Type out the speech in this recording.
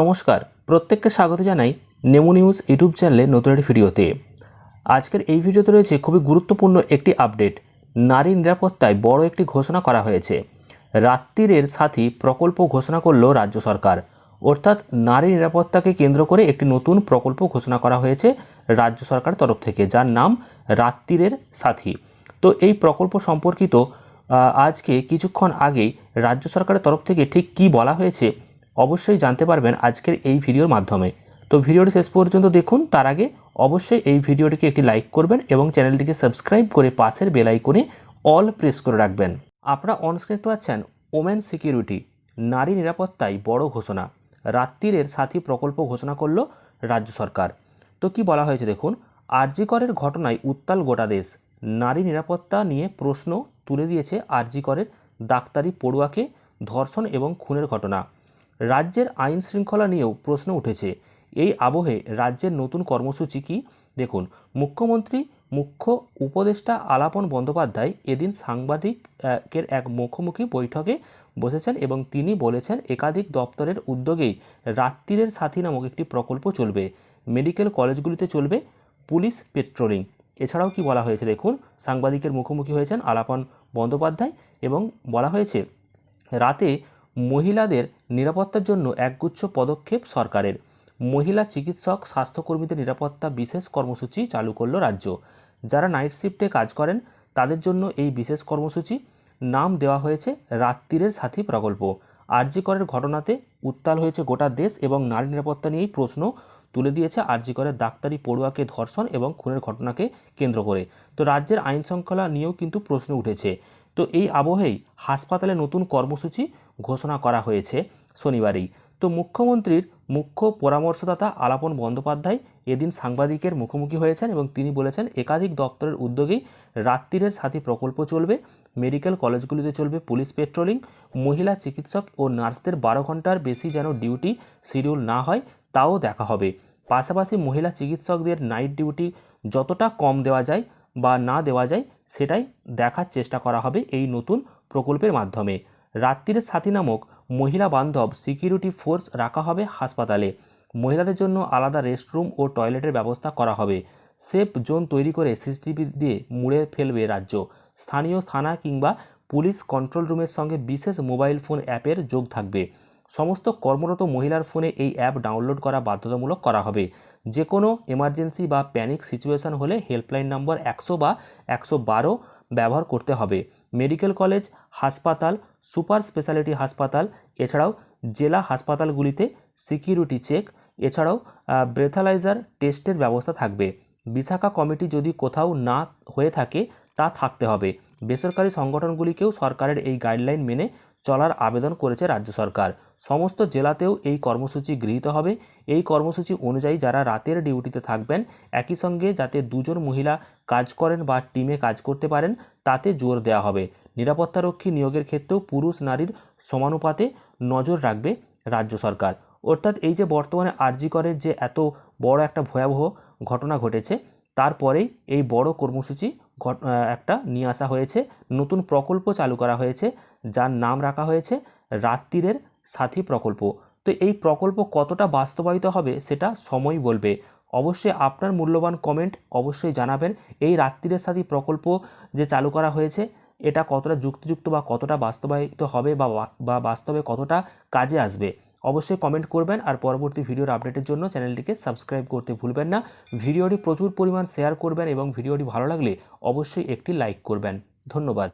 নমস্কার, প্রত্যেককে স্বাগত জানাই নেমো নিউজ ইউটিউব চ্যানেলে নতুন একটি ভিডিওতে। আজকের এই ভিডিওতে রয়েছে খুবই গুরুত্বপূর্ণ একটি আপডেট। নারী নিরাপত্তায় বড় একটি ঘোষণা করা হয়েছে। রাত্রিরের সাথী প্রকল্প ঘোষণা করল রাজ্য সরকার। অর্থাৎ নারী নিরাপত্তাকে কেন্দ্র করে একটি নতুন প্রকল্প ঘোষণা করা হয়েছে রাজ্য সরকার তরফ থেকে, যার নাম রাত্রিরের সাথী। তো এই প্রকল্প সম্পর্কিত আজকে কিছুক্ষণ আগেই রাজ্য সরকারের তরফ থেকে ঠিক কী বলা হয়েছে অবশ্যই জানতে পারবেন আজকের এই ভিডিওর মাধ্যমে। তো ভিডিওটি শেষ পর্যন্ত দেখুন, তার আগে অবশ্যই এই ভিডিওটিকে একটি লাইক করবেন এবং চ্যানেলটিকে সাবস্ক্রাইব করে পাশের বেল আইকনে অল প্রেস করে রাখবেন। আপনারা অনস্ক্রিন পাচ্ছেন ওমেন সিকিউরিটি, নারী নিরাপত্তায় বড় ঘোষণা। রাত্রিরের সাথী প্রকল্প ঘোষণা করল রাজ্য সরকার। তো কি বলা হয়েছে দেখুন, আরজিকরের ঘটনায় উত্তাল গোটা দেশ। নারী নিরাপত্তা নিয়ে প্রশ্ন তুলে দিয়েছে আরজিকরের ডাক্তারি পড়ুয়াকে ধর্ষণ এবং খুনের ঘটনা। রাজ্যের আইন শৃঙ্খলা নিয়েও প্রশ্ন উঠেছে। এই আবহে রাজ্যের নতুন কর্মসূচি কি? দেখুন, মুখ্যমন্ত্রী, মুখ্য উপদেষ্টা আলাপন বন্দ্যোপাধ্যায় এদিন সাংবাদিকের এক মুখোমুখি বৈঠকে বসেছেন এবং তিনি বলেছেন, একাধিক দপ্তরের উদ্যোগেই রাত্রিরের সাথী নামক একটি প্রকল্প চলবে। মেডিকেল কলেজগুলিতে চলবে পুলিশ পেট্রোলিং। এছাড়াও কি বলা হয়েছে? দেখুন, সাংবাদিকের মুখোমুখি হয়েছেন আলাপন বন্দ্যোপাধ্যায় এবং বলা হয়েছে, রাতে মহিলাদের নিরাপত্তার জন্য একগুচ্ছ পদক্ষেপ সরকারের। মহিলা চিকিৎসক, স্বাস্থ্যকর্মীদের নিরাপত্তা বিশেষ কর্মসূচি চালু করল রাজ্য। যারা নাইট শিফটে কাজ করেন, তাদের জন্য এই বিশেষ কর্মসূচি নাম দেওয়া হয়েছে রাত্রিরের সাথী প্রকল্প। আরজিকরের ঘটনাতে উত্তাল হয়েছে গোটা দেশ এবং নারী নিরাপত্তা নিয়েই প্রশ্ন তুলে দিয়েছে আরজিকরের ডাক্তারি পড়ুয়াকে ধর্ষণ এবং খুনের ঘটনাকে কেন্দ্র করে। তো রাজ্যের আইন শৃঙ্খলা নিয়েও কিন্তু প্রশ্ন উঠেছে। তো এই আবহেই হাসপাতালে নতুন কর্মসূচি ঘোষণা করা হয়েছে শনিবারেই। তো মুখ্যমন্ত্রীর মুখ্য পরামর্শদাতা আলাপন বন্দ্যোপাধ্যায় এদিন সাংবাদিকের মুখোমুখি হয়েছেন এবং তিনি বলেছেন, একাধিক দপ্তরের উদ্যোগেই রাত্রিরের সাথী প্রকল্প চলবে, মেডিকেল কলেজগুলিতে চলবে পুলিশ পেট্রোলিং, মহিলা চিকিৎসক ও নার্সদের বারো ঘণ্টার বেশি যেন ডিউটি শিডিউল না হয়, তাও দেখা হবে। পাশাপাশি মহিলা চিকিৎসকদের নাইট ডিউটি যতটা কম দেওয়া যায় বা না দেওয়া যায় সেটাই দেখার চেষ্টা করা হবে এই নতুন প্রকল্পের মাধ্যমে। রাত্রিরের সাথী নামক মহিলা বান্ধব সিকিউরিটি ফোর্স রাখা হবে হাসপাতালে। মহিলাদের জন্য আলাদা রেস্টরুম ও টয়লেটের ব্যবস্থা করা হবে। সেফ জোন তৈরি করে সিসিটিভি দিয়ে মুড়ে ফেলবে রাজ্য। স্থানীয় থানা কিংবা পুলিশ কন্ট্রোল রুমের সঙ্গে বিশেষ মোবাইল ফোন অ্যাপের যোগ থাকবে। সমস্ত কর্মরত মহিলার ফোনে এই অ্যাপ ডাউনলোড করা বাধ্যতামূলক করা হবে। যে কোনো এমার্জেন্সি বা প্যানিক সিচুয়েশন হলে হেল্পলাইন নম্বর একশো বা একশো বারো ব্যবহার করতে হবে। মেডিকেল কলেজ হাসপাতাল সুপার স্পেশালিটি হাসপাতাল, এছাড়াও জেলা হাসপাতালগুলিতে সিকিউরিটি চেক এছাড়াও ব্রেথালাইজার টেস্টের ব্যবস্থা থাকবে। বিশাখা কমিটি যদি কোথাও না হয়ে থাকে, তা থাকতে হবে। বেসরকারি সংগঠনগুলিকেও সরকারের এই গাইডলাইন মেনে চলার আবেদন করেছে রাজ্য সরকার। সমস্ত জেলাতেও এই কর্মসূচি গৃহীত হবে। এই কর্মসূচি অনুযায়ী যারা রাতের ডিউটিতে থাকবেন, একই সঙ্গে যাতে দুজন মহিলা কাজ করেন বা টিমে কাজ করতে পারেন, তাতে জোর দেওয়া হবে। নিরাপত্তারক্ষী নিয়োগের ক্ষেত্রেও পুরুষ নারীর সমানুপাতে নজর রাখবে রাজ্য সরকার। অর্থাৎ এই যে বর্তমানে আরজি করের যে এত বড় একটা ভয়াবহ ঘটনা ঘটেছে, তারপরেই এই বড় কর্মসূচি একটা নিয়ে আসা হয়েছে। নতুন প্রকল্প চালু করা হয়েছে, যার নাম রাখা হয়েছে রাত্রিরের সাথী প্রকল্প। তো এই প্রকল্প কতটা বাস্তবায়িত হবে সেটা সময় বলবে। অবশ্যই আপনার মূল্যবান কমেন্ট অবশ্যই জানাবেন। এই রাত্রিরের সাথী প্রকল্প যে চালু করা হয়েছে, এটা কতটা যুক্তিযুক্ত বা কতটা বাস্তবায়িত হবে বা বা বাস্তবে কতটা কাজে আসবে। অবশ্যই কমেন্ট করবেন আর পরবর্তী ভিডিওর আপডেটের জন্য চ্যানেলটিকে সাবস্ক্রাইব করতে ভুলবেন না। ভিডিওটি প্রচুর পরিমাণ শেয়ার করবেন এবং ভিডিওটি ভালো লাগলে অবশ্যই একটি লাইক করবেন। ধন্যবাদ।